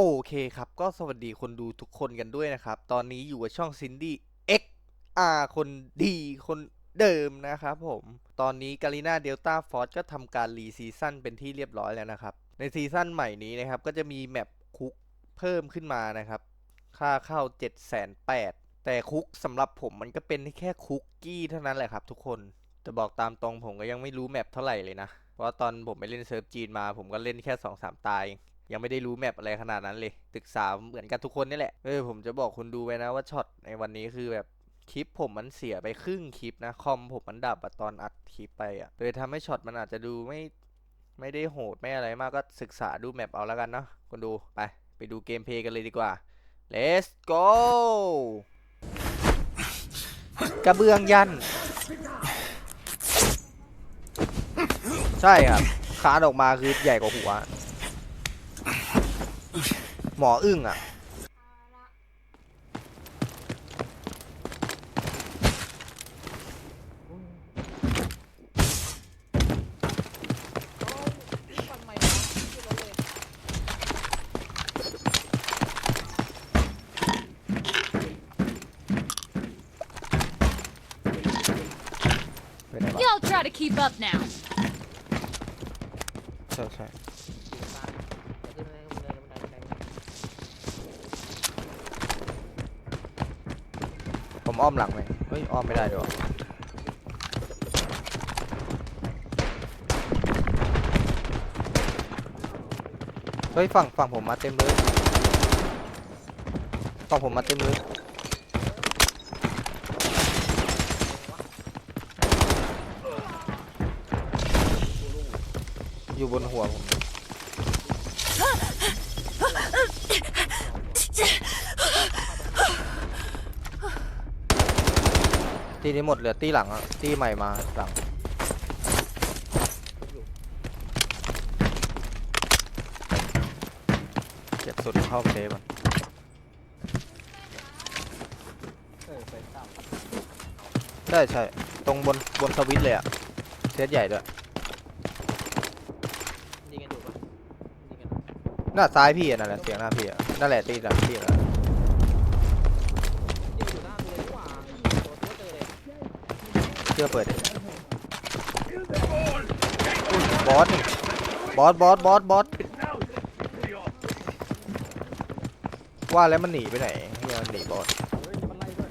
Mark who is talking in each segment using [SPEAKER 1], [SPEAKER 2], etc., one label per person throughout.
[SPEAKER 1] โอเคครับ ก็สวัสดีคนดูทุกคนกันด้วยนะครับ ตอนนี้อยู่กับช่องซินดี้ X R คนดีคนเดิมนะครับผม ตอนนี้กาลิน่าเดลต้าฟอร์ก็ทำการรีซีซั่นเป็นที่เรียบร้อยแล้วนะครับ ในซีซั่นใหม่นี้นะครับ ก็จะมีแมปคุกเพิ่มขึ้นมานะครับ ค่าเข้า 7 8 0 0 0แต่คุกสำหรับผมมันก็เป็นแค่คุกกี้เท่านั้นแหละครับทุกคนจะบอกตามตรงผมก็ยังไม่รู้แมปเท่าไหร่เลยนะ เพราะตอนผมไปเล่นเซิร์ฟจีนมา ผมก็เล่นแค่2อสามตาย ยังไม่ได้รู้แมปอะไรขนาดนั้นเลยศึกษาเหมือนกันทุกคนนี่แหละ เออผมจะบอกคุณดูไว้นะว่าช็อตในวันนี้คือแบบคลิปผมมันเสียไปครึ่งคลิปนะคอมผมมันดับตอนอัดคลิปไปอะเลยทำให้ช็อตมันอาจจะดูไม่ไม่ได้โหดไม่อะไรมากก็ศึกษาดูแมปเอาแล้วกันเนาะคุณดูไปไปดูเกมเพย์กันเลยดีกว่า let's go กระเบื้องยัน ใช่ครับคานออกมาคือใหญ่กว่าหัว หมออึ้งอะเป็นไงวะ
[SPEAKER 2] Y'all try to keep up now.
[SPEAKER 1] ใช่ใช่ผม อ้อมหลังไหมเฮ้ย อ้อมไม่ได้ด้วยวเฮ้ย ฝั่งฝั่งผมมาเต็มเลย ฝั่งผมมาเต็มเลย อยู่บนหัวผม ตีนี้หมดเหลือตีหลังอะตีใหม่มาหลังเจ็บสุดเข้าเซฟมันใช่ใช่ตรงบนบนสวิตช์เลยอะเซตใหญ่ด้วย
[SPEAKER 3] ยิงกันอยู่ปะยิงกัน
[SPEAKER 1] หน้าซ้ายพี่อะนั่นแหละเสียงหน้าพี่อะนั่นแหละตีหลังพี่อะ
[SPEAKER 3] ยิงอยู่หน้ากูเลยดีกว่าตัวตัวเจอเลย
[SPEAKER 1] เชื่อเปิดดิบอสนี่บอสบอสบอสบอสว่าแล้วมันหนีไปไหนเฮียมันหนีบอส
[SPEAKER 3] เฮ้ยมันไล่ด้วย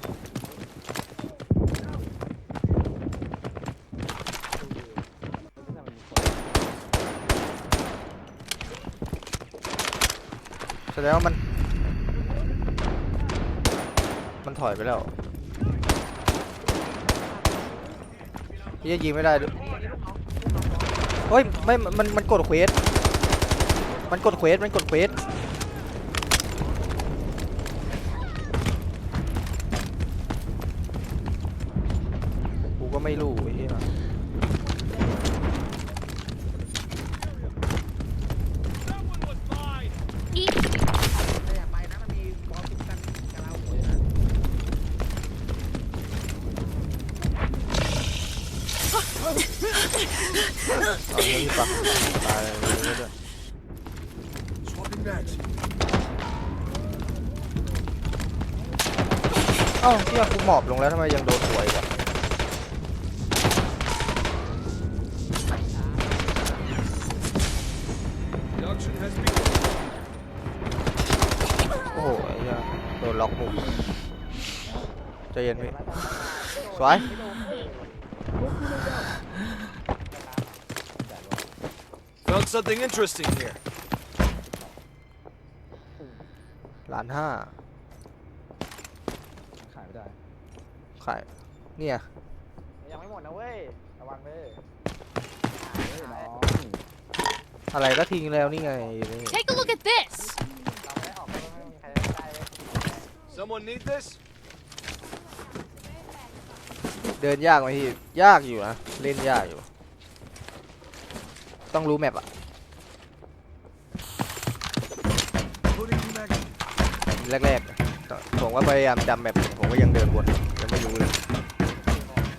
[SPEAKER 1] แสดงว่ามัน มันถอยไปแล้ว เฮียยิงไม่ได้ด้วยเฮ้ยไม่มันมันกดเควสมันกดเควสมันกดเควสกูก็ไม่รู้ไอ้เหี้ย
[SPEAKER 3] ปะตา
[SPEAKER 1] ยเลยเรื่อย
[SPEAKER 4] Swapping bags.
[SPEAKER 1] เอ้าเฮียกูหมอบลงแล้วทำไมยังโดนหัวอีกอะโอ้โหไอ้เหี้ยโดนล็อกมุมใจเย็นพี่สวย
[SPEAKER 4] Found something interesting here.
[SPEAKER 1] ล้านห้า
[SPEAKER 3] ขายไม่ได้
[SPEAKER 1] ขาย เนี่ย
[SPEAKER 3] ยังไม่หมดนะเว้ย ระวังเลย
[SPEAKER 1] อะไรก็ทิ้งแล้วนี่ไงอยู่นี่
[SPEAKER 2] take a look at this.
[SPEAKER 3] เราไม่ออกก็ไม่มีใครได้เลย
[SPEAKER 4] Someone need this?
[SPEAKER 1] เดินยากไหมพี่ ยากอยู่นะ เล่นยากอยู่ ต้องรู้แมปอะแรกๆผมว่าพยายามจำแมปผมก็ยังเดินวนยังไม่รู้เลย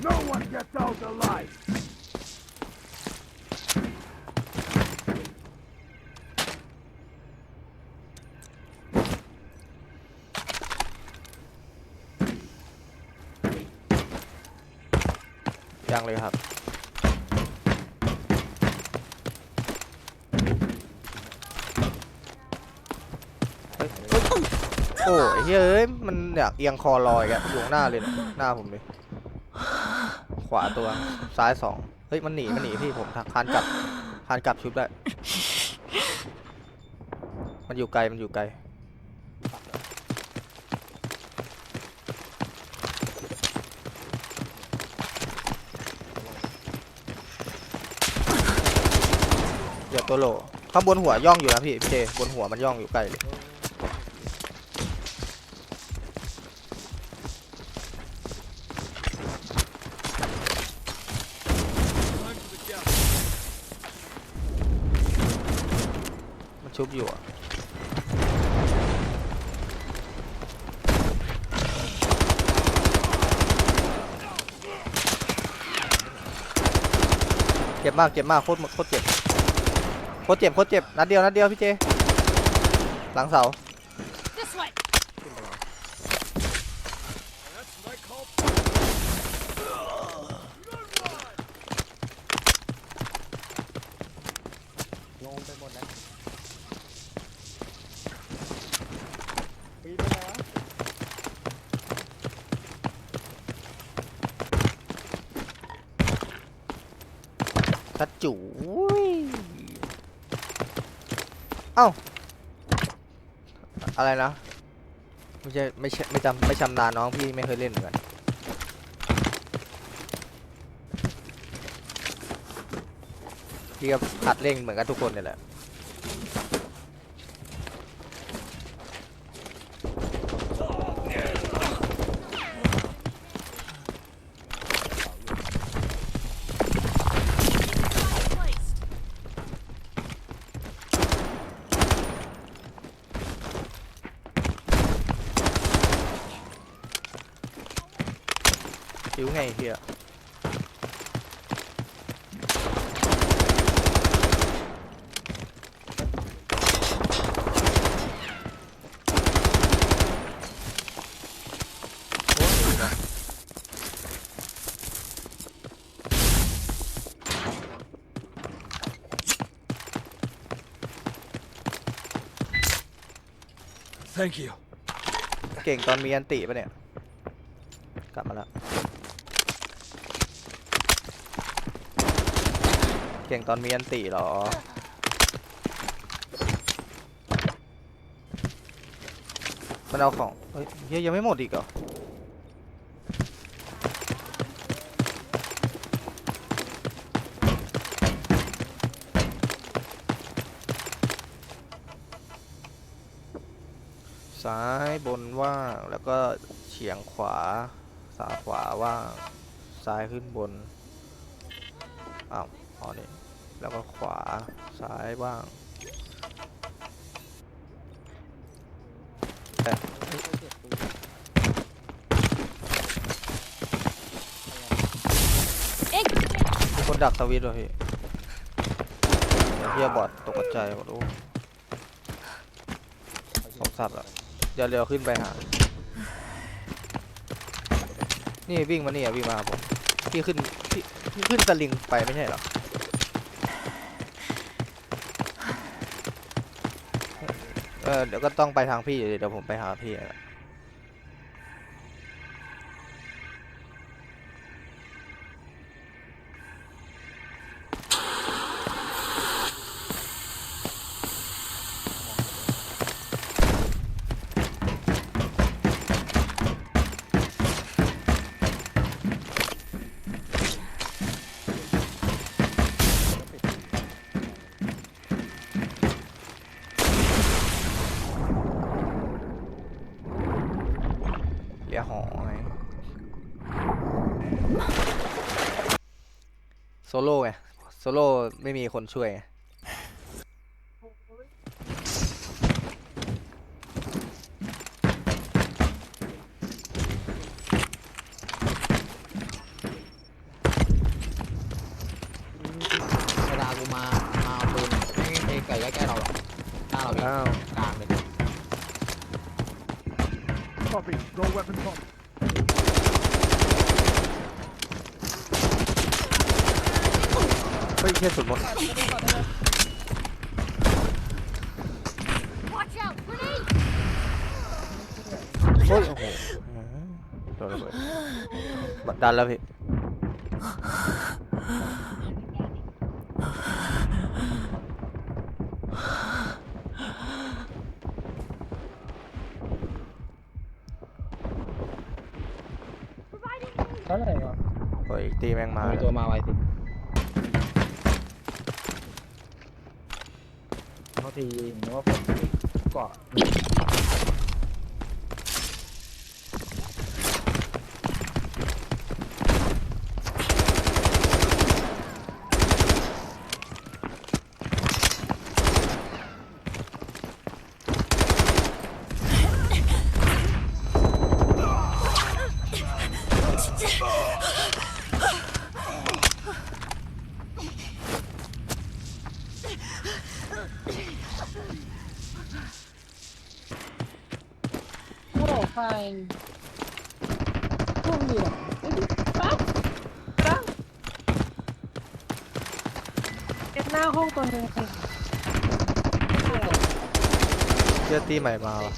[SPEAKER 4] No
[SPEAKER 1] ยังเลยครับ โอ้ยเฮ้ย มันอยากเอียงคอลอยอะอยู่ข้างหน้าเลยนะหน้าผมเลย ขวาตัว ซ้ายสอง เฮ้ย มันหนี มันหนีพี่ผมคานกลับคานกลับชุบได้ มันอยู่ไกล มันอยู่ไกล เดี๋ยวตัวโหลข้างบนหัวย่องอยู่นะพี่พี่เจบนหัวมันย่องอยู่ไกลเลย ชุบอยู่อะเจ็บมากเจ็บมากโคตรโคตรเจ็บโคตรเจ็บโคตรเจ็บนัดเดียวนัดเดียวพี่เจ หลังเสา
[SPEAKER 2] This way.
[SPEAKER 4] That's what I call
[SPEAKER 3] ลงไปหมดแล้วปีนไปไหนวะ
[SPEAKER 1] กระจูยเอ้าอะไรนะไม่ใช่ไม่ใช่ไม่จำไม่ชำนาญน้องพี่ไม่เคยเล่นเหมือนกันพี่ก็หัดเล่นเหมือนกันทุกคนเนี่ยแหละ เฮียโอ้ยดีนะ
[SPEAKER 4] Thank you.
[SPEAKER 1] เก่งตอนมีอันติปะเนี่ย กลับมาแล้ว เก่งตอนมีอันติเหรอ มันเอาของเฮ้ยเหี้ยยังไม่หมดอีกเหรอ ซ้ายบนว่าง แล้วก็เฉียงขวาสาขวาว่าง ซ้ายขึ้นบน อ้าว อ๋อนี่แล้วก็ขวาซ้ายว่างแต่มีคนดักสวิตช์ว่ะพี่เฮียบอดตกใจหมดโอ้สองสัตว์อะเดี๋ยวเดี๋ยวขึ้นไปหา นี่วิ่งมานี่อะวิ่งมาผมพี่ขึ้นพี่พี่ขึ้นสลิงไปไม่ใช่หรอ เออเดี๋ยวก็ต้องไปทางพี่อยู่ดีเดี๋ยวผมไปหาพี่อะ โซโล่ไงโซโล่ไม่มีคนช่วยไง
[SPEAKER 3] เวลากูมามาเอาปืนไม่ไปไกลใกล้ๆเราหรอกหน้าเราพี่
[SPEAKER 1] อ้าว
[SPEAKER 3] กลางเลย
[SPEAKER 4] Copy. Go weapon top.
[SPEAKER 1] เชี่ยสุดหมด
[SPEAKER 2] Watch out! Grenade!
[SPEAKER 1] โอ้ยโอ้โหอืมโดนระเบิดบัดดันแล้วพี่
[SPEAKER 5] เท่าไหร่วะ
[SPEAKER 1] โอ้ยอีกตีแม่งมา
[SPEAKER 3] มีตัวมาไวสิ เขาทีนึกว่าผมเกาะ
[SPEAKER 5] โอ้ไฟช่วงเดียวไอ้ดิปั๊บปั๊บเอ็ดหน้าห้อง ตัวหนึงสิ
[SPEAKER 1] เชี่ยตีใหม่มาว่ะ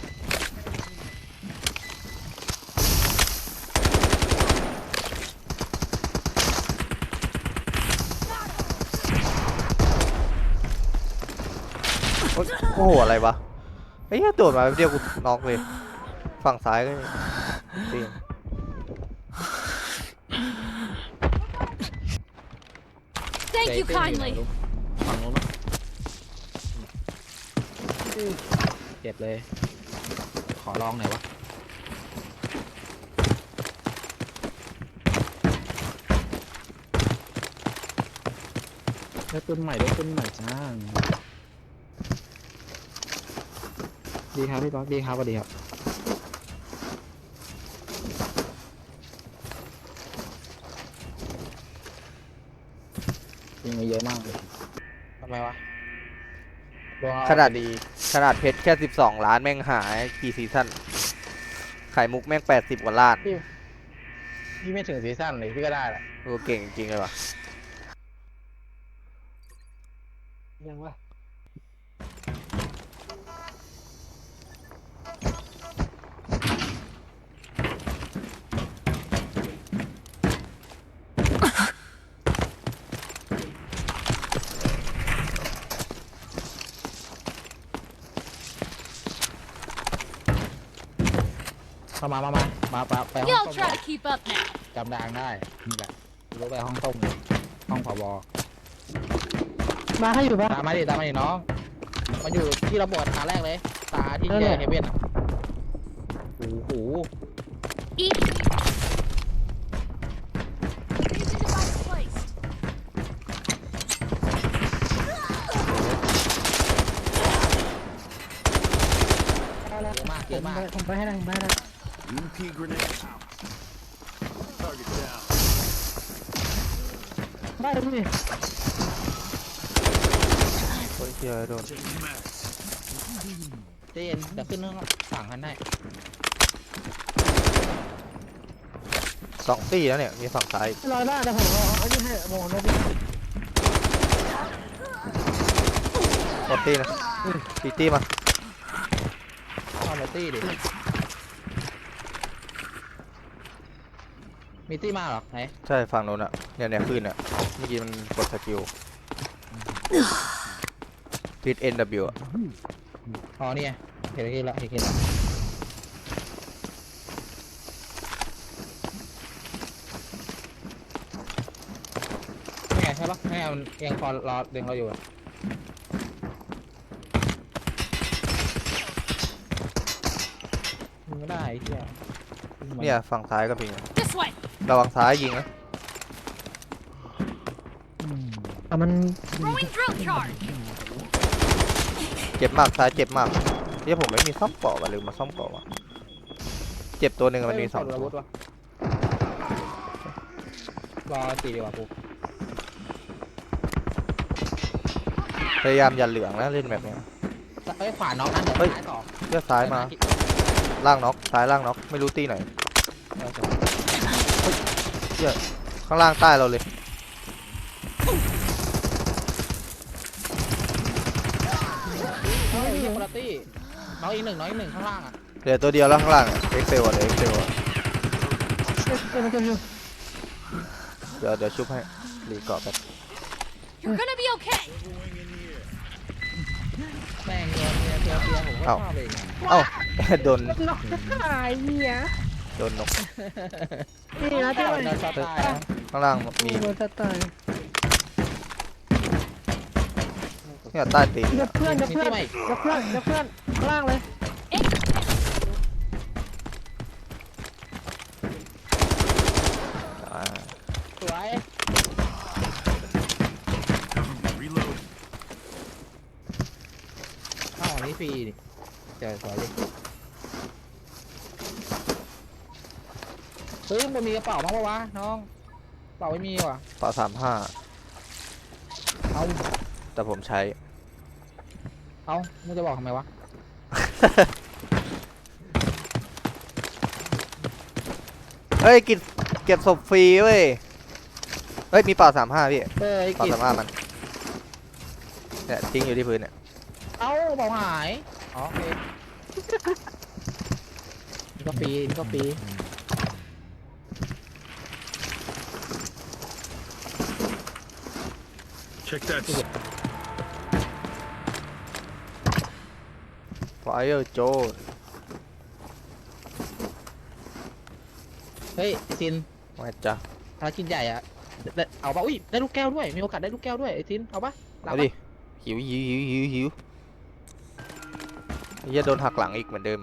[SPEAKER 1] โอ๊ยโอ้โห อะไรวะไอ้เหี้ยโดดมาแป๊บเดียวกูน็อกเลย ฝั่งซ้ายก็ตีน
[SPEAKER 2] Thank you
[SPEAKER 3] ใจเต้นอยู่ไหน
[SPEAKER 2] kindly.
[SPEAKER 3] ลูกฝั่งนู้นมั้ง เจ็บเลย ขอลองหน่อยวะได้ปืนใหม่ได้ปืนใหม่จ้าดีครับพี่ป๊อกดีครับสวัสดีครับยิงมาเยอะมากเลยทำไมวะดวงเอ
[SPEAKER 1] ขนาด
[SPEAKER 3] ดี
[SPEAKER 1] ขนาดเพชรแค่ 12 ล้านแม่งหายกี่ซีซั่นไข่มุกแม่ง 80 กว่าล้าน
[SPEAKER 3] พี่ไม่ถึงซีซั่นเลยพี่ก็ได้แหละ
[SPEAKER 1] โอ้เก่งจริงๆเลยว่ะ
[SPEAKER 5] ยังวะ
[SPEAKER 3] มามามามามาไปไปห้อง
[SPEAKER 2] Y'all
[SPEAKER 3] ต้ม
[SPEAKER 2] try to keep up now.
[SPEAKER 3] จำดางได้นี่แหละรู้ไปห้องต้มเลยห้องผบ
[SPEAKER 5] มาให้อยู่ปะ
[SPEAKER 3] ตามมาดิตามมาดิน้องมันอยู่ที่เราบอดตาแรกเลย ตาที่
[SPEAKER 5] นั่น
[SPEAKER 3] แย
[SPEAKER 5] แหละ
[SPEAKER 3] กเฮเว่นอะโอ้โห
[SPEAKER 2] Eat. Easy device placed.
[SPEAKER 5] ได้แล้ว
[SPEAKER 3] เยอะมากเยอะมาก
[SPEAKER 5] ผมไปให้ได้ผมไปให้ได้
[SPEAKER 4] UMP grenade out. Target down.
[SPEAKER 5] ได้เลยพี่
[SPEAKER 1] โอ้ยเชี่ยโดน
[SPEAKER 4] Taking max.
[SPEAKER 3] เจนเดี๋ยวขึ้นเรื่องสั่งกันได้
[SPEAKER 1] สองตีแล้วเนี่ย มีฝั่งซ้ายอีก
[SPEAKER 5] รอได้แต่ผมเอาอันนี้ให้โมงนะพี่
[SPEAKER 1] หมดตีนะตีตีมา
[SPEAKER 3] เข้ามาตี้ดิ มีตี้มาเหรอไหน
[SPEAKER 1] ใช่ฝั่งโน้นอะเนี่ยเนี่ยขึ้นอะเมื่อกี้มันกดสกิลพิด NW อะ
[SPEAKER 3] อ๋อนี่ไงเห็นแล้วเห็นแล้วเห็นแล้วนี่ไงใช่ปะนี่ไงมันยังพอรอดึงเราอยู่อะยิงไม่ได้ไอ้เหี้ยยิงมัน
[SPEAKER 1] เนี่ยฝั่งซ้ายก็พิง
[SPEAKER 2] This way.
[SPEAKER 1] ระวังซ้ายยิงนะ
[SPEAKER 5] แต่มัน
[SPEAKER 2] Throwing drill charge.
[SPEAKER 1] เจ็บมากซ้ายเจ็บมากเนี่ยผมไม่มีซ่อมเกาะว่ะลืมมาซ่อมเกาะว่ะเจ็บตัวหนึ่งมันมีสอง
[SPEAKER 3] เฮ้ย
[SPEAKER 1] ตัว
[SPEAKER 3] วุธวะรอตีดีกว่ากู
[SPEAKER 1] พยายามอย่าเหลืองนะเล่นแบบเนี้ย
[SPEAKER 3] เอ้ยขวาน้องนั่นเดี๋ยว
[SPEAKER 1] เฮ้ย
[SPEAKER 3] ซ้ายต่อ
[SPEAKER 1] เลือดซ้ายมาล่างน็อกซ้ายล่างน็อกไม่รู้ตีไหน
[SPEAKER 3] เออ เย
[SPEAKER 1] ข้างล่างใต้เราเลย
[SPEAKER 3] เฮ้อีหนึ่งน้อยหนึ่งข้างล่างอะ
[SPEAKER 1] เหลือตัวเดียวแล้วข้างล่างเอ็กเซลเลยเอ็กเซล
[SPEAKER 5] เดี๋
[SPEAKER 1] ยวเดี๋ยวชุบให้รีเกาะแบบ
[SPEAKER 2] You're gonna be okay.
[SPEAKER 3] แม่งเดียเดียเดียผมก็เอ้าเอ้า
[SPEAKER 1] โดน
[SPEAKER 5] น้ายเหี้ย
[SPEAKER 1] ดนนก
[SPEAKER 5] นี่นะที่
[SPEAKER 3] ชอบ
[SPEAKER 5] มัน
[SPEAKER 3] นะชอบตายนะ
[SPEAKER 1] ข้างล่างมี
[SPEAKER 5] โดนจะตาย
[SPEAKER 1] เนี่ยใต้ตีน
[SPEAKER 5] ย
[SPEAKER 1] เนี่ย
[SPEAKER 5] กเพื่อนยกเพื่อนยกเพื่อนยกเพื่อนข้างล่างเลย
[SPEAKER 1] อ่า
[SPEAKER 3] สวย
[SPEAKER 4] Reload.
[SPEAKER 3] ข้าวอันนี้ฟรีดิเจอสวยดิ ฮ้ยมันมีกระเป๋าบ้างปะวะน้องกระเป๋าไม่มีว่ะ
[SPEAKER 1] ต่อสามห้า
[SPEAKER 3] เอา
[SPEAKER 1] แต่ผมใช้
[SPEAKER 3] เอามึงจะบอกทำไมวะ
[SPEAKER 1] เฮ้ยกินเก็บศพฟรีเว้ย เฮ้ยมีเป่าสามห้าพี่
[SPEAKER 3] เฮ้ย
[SPEAKER 1] เป่า
[SPEAKER 3] กิจ
[SPEAKER 1] สามห้ามันเนี่ยทิ้งอยู่ที่พื้นเนี่ย
[SPEAKER 3] เอาเป๋าหายอ๋อโอเคนี่ก็ฟรีนี่ก็ฟรี
[SPEAKER 4] Check that. s-
[SPEAKER 1] ไฟเออร์โจ
[SPEAKER 3] เฮ้ยไอซิน
[SPEAKER 1] มาจ้ะ
[SPEAKER 3] ภารกิจใหญ่อะได้เอาปะอุ้ยได้ลูกแก้วด้วย มีโอกาสได้ลูกแก้วด้วยไอซินเอาปะรับ
[SPEAKER 1] เอา
[SPEAKER 3] ปะ
[SPEAKER 1] ดิหิวหิวหิวหิวหิวเฮียโดนหักหลังอีกเหมือนเดิม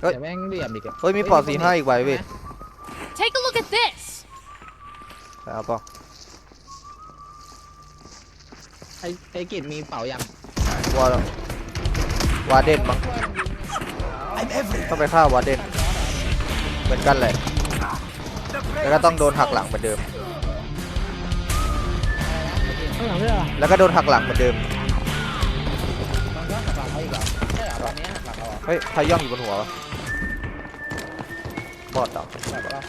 [SPEAKER 1] เฮ้ย
[SPEAKER 3] เดี๋ยวแม่งเหลี่ยมอีกอะ
[SPEAKER 1] เฮ้ยมีปอดสี่ห้าอีกใบเว้ย
[SPEAKER 2] Take a look at this.
[SPEAKER 1] เอาเปล่า
[SPEAKER 3] ไอไอกิจมีเป๋ายัง
[SPEAKER 1] วอลวาเดนมั้งต้องไปฆ่าวาเดนเหมือนกันเลยแล้วก็ต้องโดนหักหลังเหมือนเดิม
[SPEAKER 5] ข้างหลังด้วยเหรอ
[SPEAKER 1] แล้วก็โดนหักหลังเหมือนเดิม
[SPEAKER 3] มันก็หักหลังเขาอีกเหรอใช่เหรอตอนนี้หักหลังเรา เหรอ
[SPEAKER 1] เฮ้ยใครย่องอยู่บนหัววะบอดเหรอ
[SPEAKER 3] แบบว่า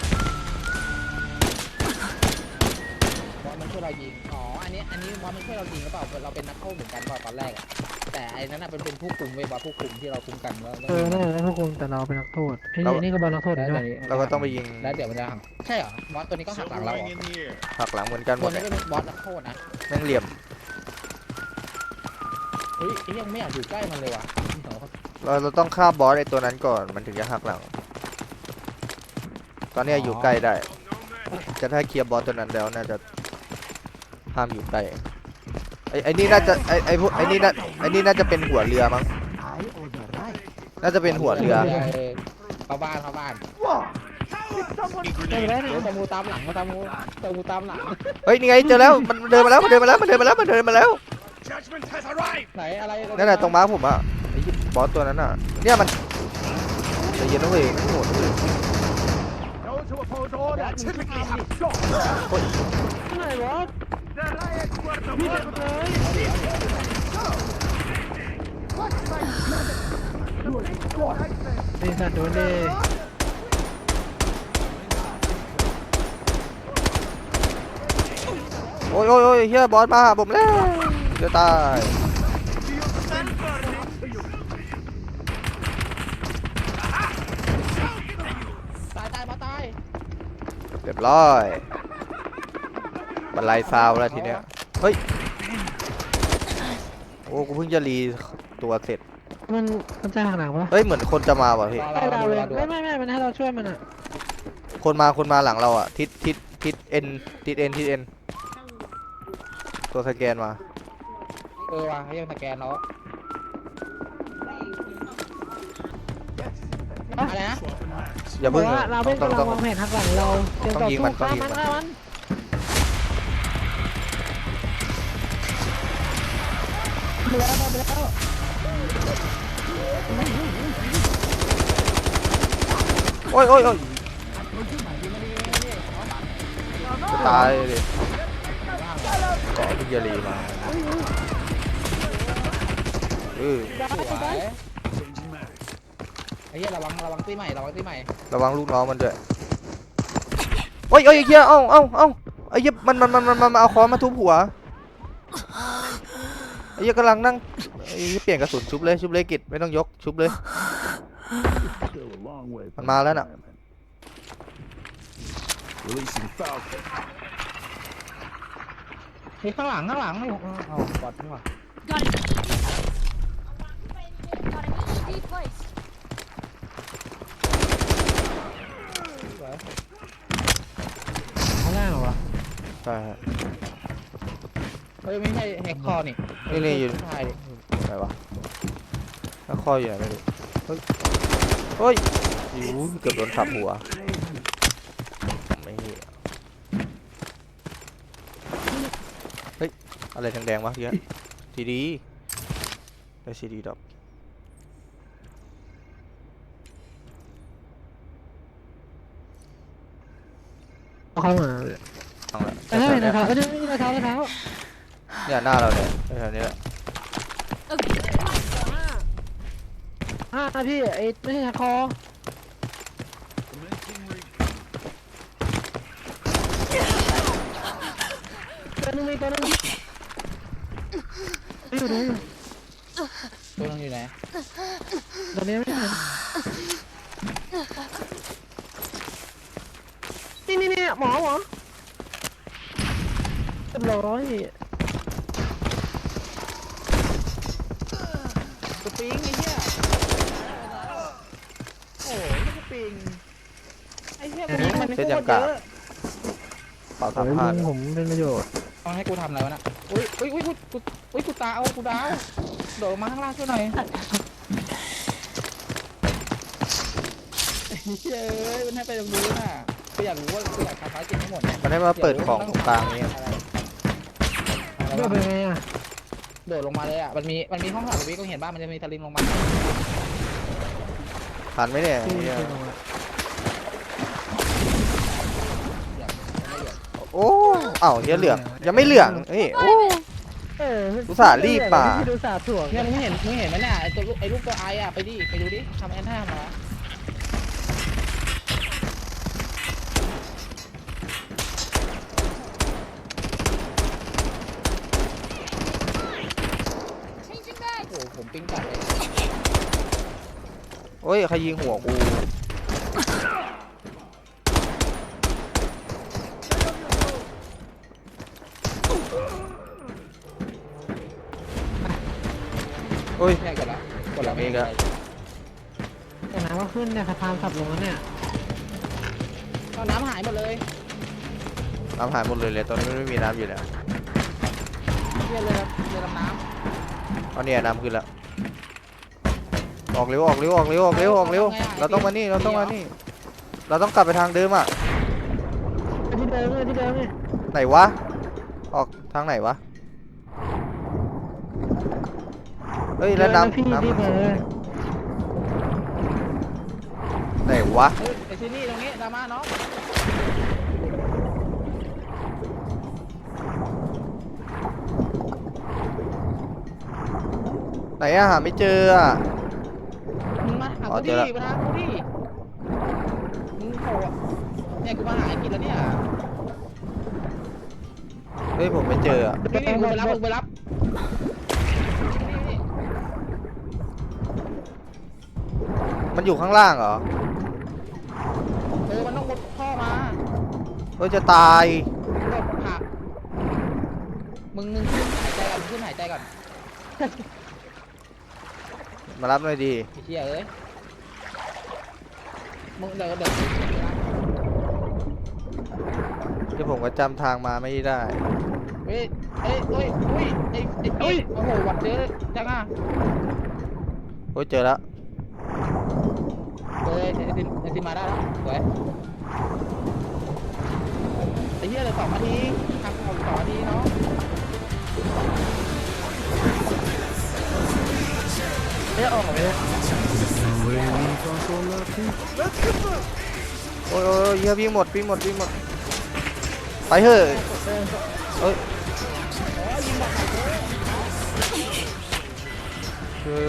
[SPEAKER 3] บอลมันช่วยเรายิง อ๋อ อันนี้ อันนี้บอลมันช่วยเรายิงหรือเปล่า เราเป็นนักเข้าเหมือนกันเปล่าตอนแรกอะแต่ไอ้นั้นน่ะเป็นเป็นผู้คุมเว้ยบอลผู้คุมที่เราคุมกันแล้ว
[SPEAKER 5] เออนั่นแหละพวกคุณแต่เราเป็นนักโทษไอ้นี่นี่ก็เป็นนักโทษ
[SPEAKER 3] แล้ว
[SPEAKER 5] ใช่ไหม
[SPEAKER 3] เดี๋ยวนี้
[SPEAKER 1] เราก็ต้องไปยิง
[SPEAKER 3] แล้วเดี๋ยวมันจะหักใช่เหรอ บอสตัวนี้ก็หักหลังเราเหรอ
[SPEAKER 4] Silver ring in the air.
[SPEAKER 1] หักหลังเหมือนกันหม
[SPEAKER 3] ตัว
[SPEAKER 1] ด
[SPEAKER 3] นี้
[SPEAKER 1] เนี่ย
[SPEAKER 3] ก็เป็นบอสนักโทษนะ
[SPEAKER 1] แม่งเหลี่ยม
[SPEAKER 3] เฮ้ยไอ้ยังไม่อยากอยู่ใกล้มันเลยว่ะ
[SPEAKER 1] เราเราต้องฆ่าบอสไอตัวนั้นก่อนมันถึงจะหักหลัง ตอนเนี้ยอยู่ใกล้ได้ จะถ้าเคลียร์บอสตัวนั้นแล้วน่าจะห้ามอยู่ใกล้ไอไอนี่น่าจะไอไอพวกไอนี่น่าไอนี่น่าจะเป็นหัวเรือมั้งน่าจะเป็นหัวเรือ
[SPEAKER 3] เข้าบ้านเข้าบ้าน
[SPEAKER 5] เจอแล้ว
[SPEAKER 3] เดี๋
[SPEAKER 5] นี่
[SPEAKER 3] ยวตะมูตามหลังมาตามมูตะมูตามหลัง
[SPEAKER 1] เฮ้ยนี่ไงเจอแล้วมันเดินมาแล้วมันเดินมาแล้วมันเดินมาแล้วมันเดินมาแล้ว
[SPEAKER 4] Judgment has arrived.
[SPEAKER 3] ไหนอะไร
[SPEAKER 1] นั่นแหละตรงม้าผมอะไอ้ บอสตัวนั้นอะ เนี่ยมันใจเย็นนะเว้ยไม่โหดนะเว้ย
[SPEAKER 4] Those who oppose order typically have shot.
[SPEAKER 5] ไหนวะ
[SPEAKER 4] The riots were the
[SPEAKER 5] พี่
[SPEAKER 4] work
[SPEAKER 5] เด็กเลยนี่สัตว์โดนดิ
[SPEAKER 1] โอ้ยโอ้ยโอ้ยเฮียบอสมาหาผมแล้วเดี๋ยวตาย เรียบร้อยบันไลซาวแล้วทีเนี้ย เฮ้ย โอ้ กูเพิ่งจะรีตัวเสร็จ
[SPEAKER 5] มันมันจะหักหลังปะ
[SPEAKER 1] เฮ้ย เหมือนคนจะมาว่ะพี่
[SPEAKER 3] รอ
[SPEAKER 5] ให้
[SPEAKER 3] เรา
[SPEAKER 5] เรา
[SPEAKER 3] ดู
[SPEAKER 5] เลย
[SPEAKER 3] เราดู
[SPEAKER 5] ไม่ไม่ไม่มันให้เราช่วยมันอะ
[SPEAKER 1] คนมาคนมาหลังเราอะ ทิศทิศทิศเอ็นทิศเอ็นทิศเอ็นตัวสแกนมา
[SPEAKER 3] เออว่ะยังสแกนเนา อ
[SPEAKER 1] ย่าเพิ่ง
[SPEAKER 5] บอกว่าเราไม่
[SPEAKER 1] ต้อง
[SPEAKER 5] กำลั
[SPEAKER 1] ต้องง
[SPEAKER 5] วางแผนหักหลังเราเตรียม
[SPEAKER 1] ต้
[SPEAKER 5] ต่
[SPEAKER 1] อ
[SPEAKER 5] อง
[SPEAKER 1] ยิง
[SPEAKER 5] สู้
[SPEAKER 1] มันต้อง
[SPEAKER 5] ฆ่า
[SPEAKER 1] ยิง
[SPEAKER 5] มัน
[SPEAKER 1] มัน
[SPEAKER 5] ฆ่ามันไปแล้วไปแล้ว
[SPEAKER 1] โอ้ยโอ้ยโอ้ยจะตายเลยเกาะเพิ่งจะรีมาเออ
[SPEAKER 3] สวย
[SPEAKER 4] Changing mag.
[SPEAKER 3] ไอ้เหี้ยระวังระวังตีใหม่ระวังตีใหม่
[SPEAKER 1] ระวังลูกน้องมันด้วยโอ้ยโอ้ยไอ้เหี้ยเอ้าเอ้าเอ้าไอ้เหี้ยมันมันมันมันมันมาเอาค้อนมาทุบหัวไอ้เหี้ยกำลังนั่งไอ้เหี้ยเปลี่ยนกระสุนชุบเลยชุบเลยกิจไม่ต้องยกชุบเลย
[SPEAKER 4] Still a long way
[SPEAKER 1] มัน
[SPEAKER 4] from
[SPEAKER 1] มาแล้วน่ะ
[SPEAKER 4] retirement. Releasing Falcon.
[SPEAKER 3] มีข้างหลังข้างหลังไม่เอาบอดนี่หว่า
[SPEAKER 2] Got it. Got immediately placed.
[SPEAKER 5] ข้างล่างเหรอวะ
[SPEAKER 1] ใช่ฮะ
[SPEAKER 3] เฮ้ยไม่ใช่แฮกคอนี่
[SPEAKER 1] นี่นี่อยู่
[SPEAKER 3] ใช่ดิ
[SPEAKER 1] ไหนวะแล้วคออยู่ไหนไม่รู้เฮ้ยเฮ้ยยูเกือบโดนสับหัวไม่เหี้ยเฮ้ย อะไรแดงๆวะเยอะซีดีได้ซีดีดอก
[SPEAKER 5] เอาเข้ามา
[SPEAKER 1] ฟังละ
[SPEAKER 5] แต่ถ้าเห็นนะครับเอ้ยนี่นี่รองเท้ารองเท้า
[SPEAKER 1] เนี่ยหน้าเราเนี่ยแถวนี้แหละ
[SPEAKER 2] Okay.
[SPEAKER 5] อ่าพี่ไอ้ไม่ใช่คอตัวนึงมีตัวนึงอยู่ไหนอยู่
[SPEAKER 3] ตัวนึงอยู่ไหน
[SPEAKER 5] ตัวนี้ไม่เห็น นี่นี่นี่หมอหมอเรียบร้อย
[SPEAKER 3] สปริงไอ้เหี้ยโอ้ยสปริงไอ้เหี้ยสปริงมันโคตรเยอะ
[SPEAKER 1] เป่า
[SPEAKER 5] ขอ
[SPEAKER 1] สาม
[SPEAKER 5] ให้
[SPEAKER 1] พลาด
[SPEAKER 5] ลุงผมเป็นประโยชน์
[SPEAKER 3] ต้องให้กูทำอะไรวะน่ะอุ้ยอุ้ยอุ้ยกูกูอุ้ยกูตาเอากูดาวโดดมาข้างล่างช่วยหน่อยไอ้เหี้ยเอ้ยมันให้ไปตรงนู้นน่ะ กูอยากรู้ว่ากูอยากทำภารกิจทั้งหมดเนี่ย
[SPEAKER 1] มันให้มาเปิดของตรงกลางนี่
[SPEAKER 3] อะไร
[SPEAKER 5] เลือก
[SPEAKER 3] วะ
[SPEAKER 5] เป็นไงอะ
[SPEAKER 3] โดดลงมาเลยอะ มันมี มันมีห้องหลังวิก็เห็นบ้านมันจะมีสลิงลงมา
[SPEAKER 1] ทันไหมเนี่ย
[SPEAKER 5] ที่
[SPEAKER 1] ไอ้เหี้ย
[SPEAKER 5] ที่ลงมา
[SPEAKER 1] โอ้เอ้าเหี้ยเหลืองยังไม่เหลืองเฮ้ยโอ้
[SPEAKER 5] เออ
[SPEAKER 1] อุตส่าห์รีบป่ะ
[SPEAKER 5] พี่ดูอุตส่าห์ถ่วง
[SPEAKER 3] เนี่ยมึงเห็นมึงเห็นไหมเนี่ยไอ้ตัวลูกไอ้ลูกตัวไออะไปดิไปดูดิทำแอนท่ามา
[SPEAKER 2] Changing back.
[SPEAKER 3] โอ้โหผมปิ้งกัดเลย
[SPEAKER 1] โอ้ย ใครยิงหัวกูโอ้ย
[SPEAKER 3] แค่กดละกดละ
[SPEAKER 1] มีอีกแล้ว
[SPEAKER 5] แต่น้ำว่าขึ้นเนี่ยสะพานขับลงแล้วเนี่ย
[SPEAKER 3] ตอนน้ำหายหมดเลย
[SPEAKER 1] น้ำหายหมดเลยเลยตอนนี้ไม่มีน้ำอยู่แล้ว
[SPEAKER 3] เรือเรือเรือดำน้
[SPEAKER 1] เอาเนี่ยน้ำขึ้นแล้ว ออกเร็วออกเร็วออกเร็วออกเร็วออกเร็วเราต้องมานี่เราต้องมานี่ เราต้องกลับไปทางเดิมอะ
[SPEAKER 5] ไปที่เดิมเลยที่เดิมเลย
[SPEAKER 1] ไหนวะ ออกทางไหนวะ เฮ้ยแล้วน้ำ
[SPEAKER 5] พี่
[SPEAKER 1] น้ำ
[SPEAKER 5] ที่
[SPEAKER 1] มัน
[SPEAKER 5] เบ
[SPEAKER 1] สู
[SPEAKER 5] องร์
[SPEAKER 1] ไหนวะำ
[SPEAKER 3] เฮ้ยไอ้ที่นี่ตรงนี้ดราม่าเนาะ
[SPEAKER 1] ไหนอะหาไม่เจออะ
[SPEAKER 3] มึงมาหา
[SPEAKER 1] อ๋อ
[SPEAKER 3] กู
[SPEAKER 1] เจ
[SPEAKER 3] ดิ
[SPEAKER 1] อละ
[SPEAKER 3] มาหากูดิมึงโผล่อะเนี่ยกูมาหาไอ้กินแล้วเนี่ย
[SPEAKER 1] เฮ้ยผมไม่เจออะ
[SPEAKER 3] นี่นี่มึงไปรับมึงไปรับนี่นี่
[SPEAKER 1] มันอยู่ข้างล่างเหรอ
[SPEAKER 3] เออมันต้องกดท่อมา
[SPEAKER 1] เฮ้ยจะตาย
[SPEAKER 3] กดผักมึงมึงขึ้นหายใจก่อนขึ้นหายใจก่อน
[SPEAKER 1] มารับหน่อยดี
[SPEAKER 3] ไอ้เหี้ยเอ้ย มึงเดี๋ยวเดี๋ยว
[SPEAKER 1] ที่ผมก็จำทางมาไม่ได้
[SPEAKER 3] เฮ้ยเอ้ยเอ้ยอุ้ยไอ้ไอ้พี่โอ้โหหวัดเจอจังอะ
[SPEAKER 1] โอ้ยเจอแล้ว
[SPEAKER 3] เฮ้ยไอ้ตินไอ้ตินมาได้แล้วสวยไอ้เหี้ยเลือสองนาทีทางออกสองนาทีเนาะ
[SPEAKER 5] ไม่ได้ออกไปเลย
[SPEAKER 1] โอ้ยโอ้ยโอ้ยเหี้ยวิ่งหมดวิ่งหมดวิ่งหมด ไปเถอะเอ้ยคือ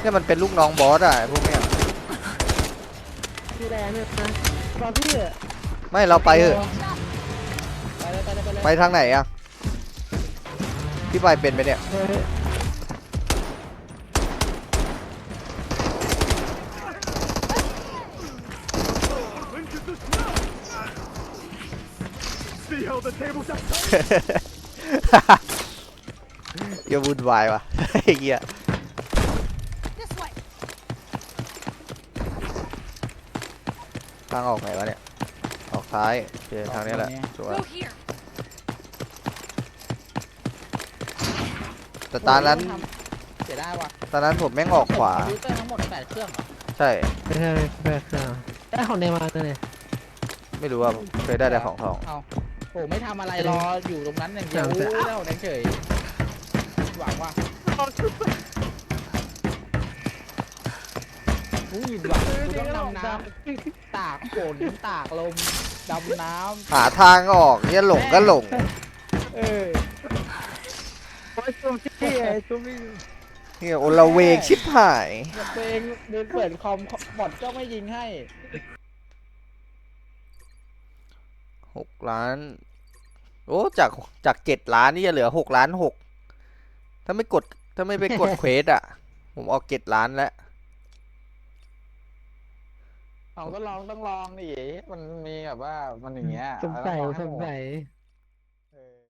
[SPEAKER 1] เนี่ยมันเป็นลูกน้องบอสอะไอ้พวกเนี้ย
[SPEAKER 5] ดูแลเนี่ยนะตอนพี่
[SPEAKER 1] ไม่เราไปเถอะ
[SPEAKER 3] ไป
[SPEAKER 1] ทางไหนอะพี่ไปเป็นไหมเนี่ย
[SPEAKER 5] เฮ้ย
[SPEAKER 4] how the tables are
[SPEAKER 1] อย่าวุ่นวายว่ะไอ้เหี้ย
[SPEAKER 2] This way.
[SPEAKER 1] ทางออกไหนวะเนี่ย ออกซ้ายโอเคทางนี้แหละสวย
[SPEAKER 2] Go here.
[SPEAKER 1] แต่ตอนนั้น
[SPEAKER 3] เสียดายว่ะ
[SPEAKER 1] ตอนนั้นผมแม่งออกขวา
[SPEAKER 3] คอมพิวเตอร์ทั้งหมดแปดเครื่องเหรอ
[SPEAKER 1] ใช่
[SPEAKER 5] ไม่ใช่แปดเครื่องได้ของเนมาตัวเนี่ย
[SPEAKER 1] ไม่รู้ว่าเคยได้แต่ของทอง
[SPEAKER 3] เอา โอ้ไม่ทำอะไรรออยู่ตรงนั้นอย่างเดียว
[SPEAKER 5] เสียง
[SPEAKER 3] แล้วแดงเฉยหวังว่าอุ้ยหวังกูต้องดำน้ำตากฝนตากลมดำน้
[SPEAKER 1] หาทางออกเนี่ยหลงก็หลงำ
[SPEAKER 3] เออ
[SPEAKER 5] โอ้ยซูมี่ไอ้ซูมี่
[SPEAKER 1] เนี่ยโอละเวงชิบหาย
[SPEAKER 3] อย่าเพลงเดินเปิดคอมบอดก็ไม่ยิงให้
[SPEAKER 1] หกล้าน โอ้ จาก จากเจ็ดล้านนี่จะเหลือหกล้านหก ถ้าไม่กด ถ้าไม่ไปกดเควสอะ ผมออกเจ็ดล้านแล้ว
[SPEAKER 6] เราก็ลองต้องลองดิมันมีแบบว่ามันอย่างเงี้ย
[SPEAKER 5] สงสัย
[SPEAKER 6] เราต้องลอง
[SPEAKER 5] ส
[SPEAKER 6] ให้
[SPEAKER 5] ง
[SPEAKER 6] หมด
[SPEAKER 5] สัย